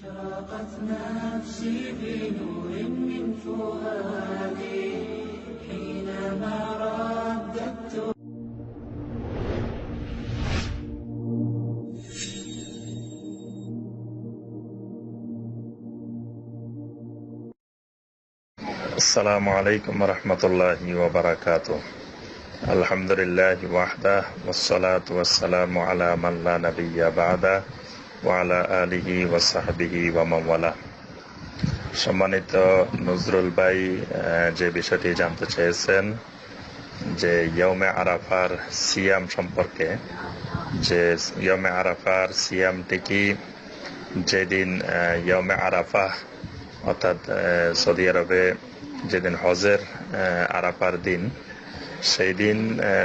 أشرقت نفسي بنور من فؤادي حينما رددت. السلام عليكم ورحمة الله وبركاته. الحمد لله وحده والصلاة والسلام على من لا نبي بعده. ওয়ালা আলিহি ওয়াসাহাবিহি ওয়ামাওয়ালা সম্মানিত নজরুল ভাই যে বিষয়টি জানতে চেয়েছেন, যে ইয়মে আরাফার সিয়াম সম্পর্কে, যে ইয়মে আরাফার সিয়ামটি কি? যেদিন ইয়মে আরাফা অর্থাৎ সৌদি আরবে যেদিন হজের আরাফার দিন, সেই দিন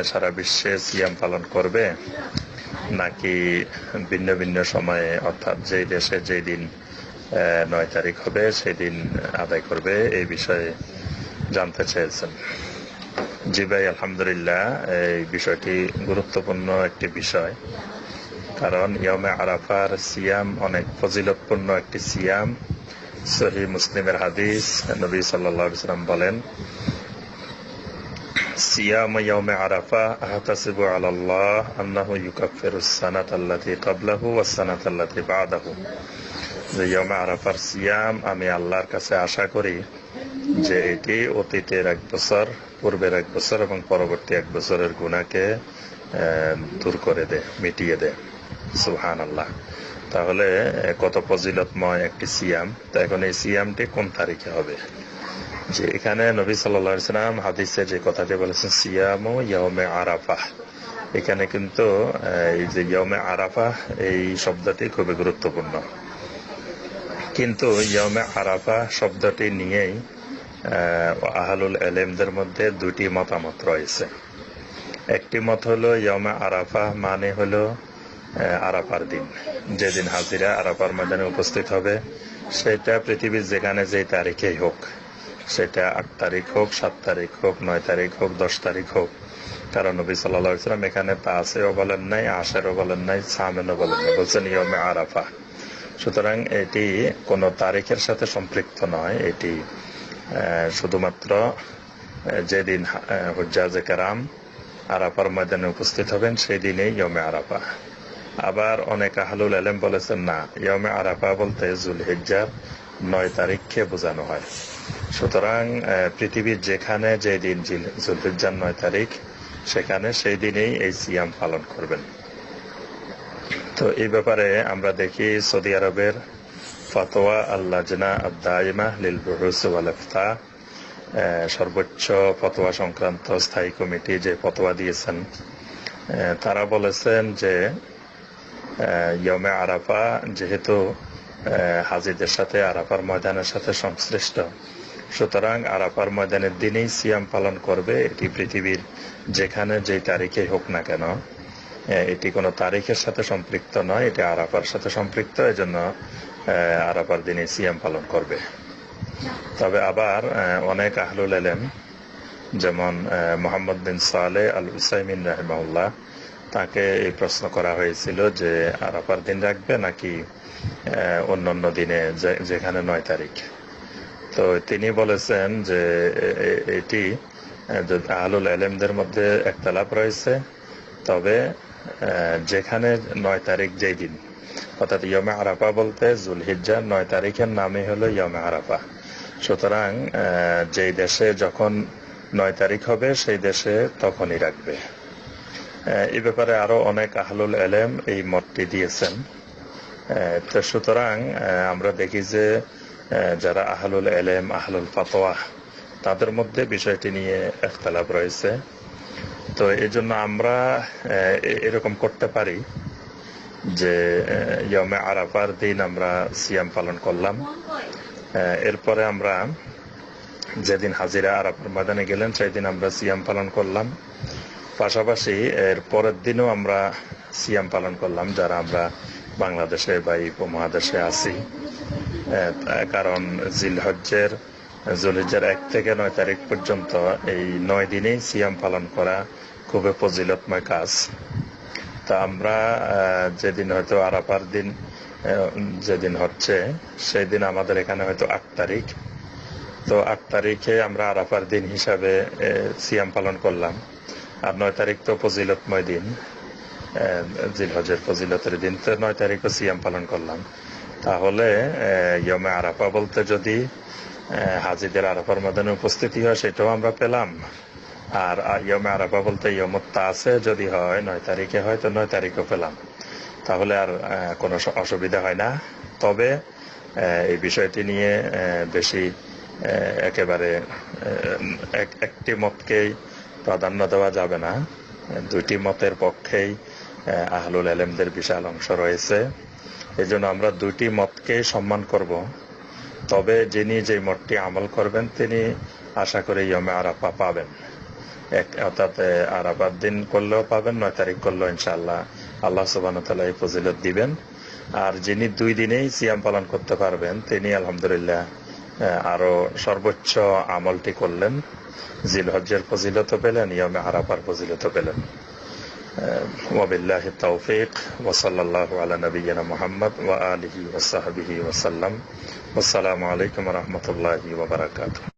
সারা বিশ্বে সিয়াম পালন করবে। নাকি ভিন্ন ভিন্ন সময়ে, অর্থাৎ যেই দেশে যেই দিন নয় তারিখ হবে সেই দিন আদায় করবে, এই বিষয়ে জানতে চেয়েছেন। জি ভাই, আলহামদুলিল্লাহ, এই বিষয়টি গুরুত্বপূর্ণ একটি বিষয়। কারণ ইয়মে আরাফার সিয়াম অনেক ফজিলতপূর্ণ একটি সিয়াম। সহি মুসলিমের হাদিস নবী আলাইহি সাল্লাম বলেন যে আরাফার সিয়াম আমি আল্লাহর কাছে আশা করি যে এটি অতীতের এক বছর, পূর্বের এক বছর এবং পরবর্তী এক বছরের গুণাকে দূর করে দে, মিটিয়ে দে। সুহান আল্লাহ তাহলে কত ফজিলতময় একটি সিয়াম তো এখন এই সিয়ামটি কোন তারিখে হবে? যে এখানে নবী সাল্লাম হাদিসে যে কথাটি বলেছেন সিয়াম ইয়মে আরাফা এখানে কিন্তু এই যে ইয়মে আরাফা এই শব্দটি খুবই গুরুত্বপূর্ণ। কিন্তু ইয়মে আরাফা শব্দটি নিয়েই আহ, আহলুল এলেমদের মধ্যে দুটি মতামত রয়েছে। একটি মত হলো ইয়মে আরাফা মানে হলো আরাফার দিন। যেদিন হাজিরা আরাফার ময়দানে উপস্থিত হবে সেটা পৃথিবীর যেখানে যে তারিখেই হোক। সেটা আট তারিখ হোক, সাত তারিখ হোক, নয় তারিখ হোক, দশ তারিখ হোক। কারণ নবী সাল্লাহ ইসলাম এখানে পাঁচেও বলেন নাই, আশেরও বলেন নাই, সামেনও বলেন নাই, বলছেন ইয়মে আরাফা। সুতরাং এটি কোনো তারিখের সাথে সম্পৃক্ত নয়, এটি শুধুমাত্র যেদিন হুজ্জাজে কারাম আরাফার ময়দানে উপস্থিত হবেন সেই দিনেই ইয়মে আরাফা। আবার অনেক আহলুল আলেম বলেছেন, না ইয়মে আরাফা বলতে জুল হিজ্জার নয় তারিখকে বোঝানো হয়। সুতরাং পৃথিবীর যেখানে যে দিন জুলহিজ্জার নয় তারিখ সেখানে সেই দিনেই এই সিয়াম পালন করবেন। তো এই ব্যাপারে আমরা দেখি সৌদি আরবের ফতোয়া আল্লাজনা আদাইমা লিল বুহুস আহ, সর্বোচ্চ ফতোয়া সংক্রান্ত স্থায়ী কমিটি যে ফতোয়া দিয়েছেন তারা বলেছেন যে ইয়মে আরাফা যেহেতু হাজিদের সাথে আরাফার ময়দানের সাথে সংশ্লিষ্ট। সুতরাং আরাফার ময়দানের দিনেই সিয়াম পালন করবে, এটি পৃথিবীর যেখানে যে তারিখে হোক না কেন। এটি কোনো তারিখের সাথে সম্পৃক্ত নয়, এটি আরাফার সাথে সম্পৃক্ত, এজন্য আরাফার দিনে সিয়াম পালন করবে। তবে আবার অনেক আহলুল এলেম, যেমন মোহাম্মদ বিন সালে আল উসাইমিন রাহমাউল্লাহ তাকে এই প্রশ্ন করা হয়েছিল যে, আরাফার দিন রাখবে নাকি অন্যান্য দিনে যেখানে নয় তারিখ। তো তিনি বলেছেন যে এ- এ- এটি আহ, আহলুল এলেমদের মধ্যে একতলাপ রয়েছে তবে যেখানে নয় তারিখ যেই দিন অর্থাৎ ইয়মে আরাফা বলতে জুলহিজ্জার নয় তারিখের নামে হলো ইয়মে আরাফা। সুতরাং যেই দেশে যখন নয় তারিখ হবে সেই দেশে তখনই রাখবে। এই ব্যাপারে আরও অনেক আহলুল এলেম এই মতটি দিয়েছেন। সুতরাং আমরা দেখি যে যারা আহলুল এলেম, আহলুল ফাতোয়া তাদের মধ্যে বিষয়টি নিয়ে একতলাপ রয়েছে। তো এই জন্য আমরা এরকম করতে পারি যে ইয়মে আরাফার দিন আমরা সিয়াম পালন করলাম। এরপরে আমরা যেদিন হাজিরা আরাফার ময়দানে গেলেন সেই দিন আমরা সিয়াম পালন করলাম। পাশাপাশি এর পরের দিনও আমরা সিয়াম পালন করলাম, যারা আমরা বাংলাদেশে বা এই উপমহাদেশে আছি। কারণ জিলহজ্জের, জুলহিজ্জার এক থেকে নয় তারিখ পর্যন্ত এই নয় দিনেই সিয়াম পালন করা খুবই ফজিলতময় কাজ। তা আমরা যেদিন হয়তো আরাফার দিন যেদিন হচ্ছে সেই দিন আমাদের এখানে হয়তো আট তারিখ। তো আট তারিখে আমরা আরাফার দিন হিসাবে সিয়াম পালন করলাম। আর নয় তারিখ তো ফজিলতময় দিন। জিলহজের ফজিলতের দিন। তো নয় তারিখও সিয়াম পালন করলাম। তাহলে ইয়মে আরাফা বলতে যদি হাজিদের আরাফার ময়দানে উপস্থিতি হয়, সেটাও আমরা পেলাম। আর ইয়মে আরাফা বলতে ইয়মত আছে যদি হয়, নয় তারিখে হয়, তো নয় তারিখও পেলাম। তাহলে আর কোনো অসুবিধা হয় না। তবে এই বিষয়টি নিয়ে বেশি একেবারে এক- একটি মতকেই প্রাধান্য দেওয়া যাবে না। দুইটি মতের পক্ষেই আহলুল আলেমদের বিশাল অংশ রয়েছে। এই আমরা দুইটি মতকেই সম্মান করব। তবে যিনি যে মতটি আমল করবেন তিনি আশা করি ইয়মে আরাফা পাবেন। এক অর্থাৎ এ, আরাফার দিন করলেও পাবেন নয় তারিখ করলেও ইনশাআল্লাহ আল্লাহ সুবান তালা এই ফজিলত দিবেন। আর যিনি দুই দিনেই সিয়াম পালন করতে পারবেন তিনি আলহামদুলিল্লাহ আরও সর্বোচ্চ আমলটি করলেন। জিলহজ্জের ফজিলত পেলেন ইয়মে আরাফার ফজিলত পেলেন। وب اللہ وصلى الله اللہ علیہ محمد و وصحبه وسلم. والسلام علیکم ورحمۃ اللہ وبرکاتہ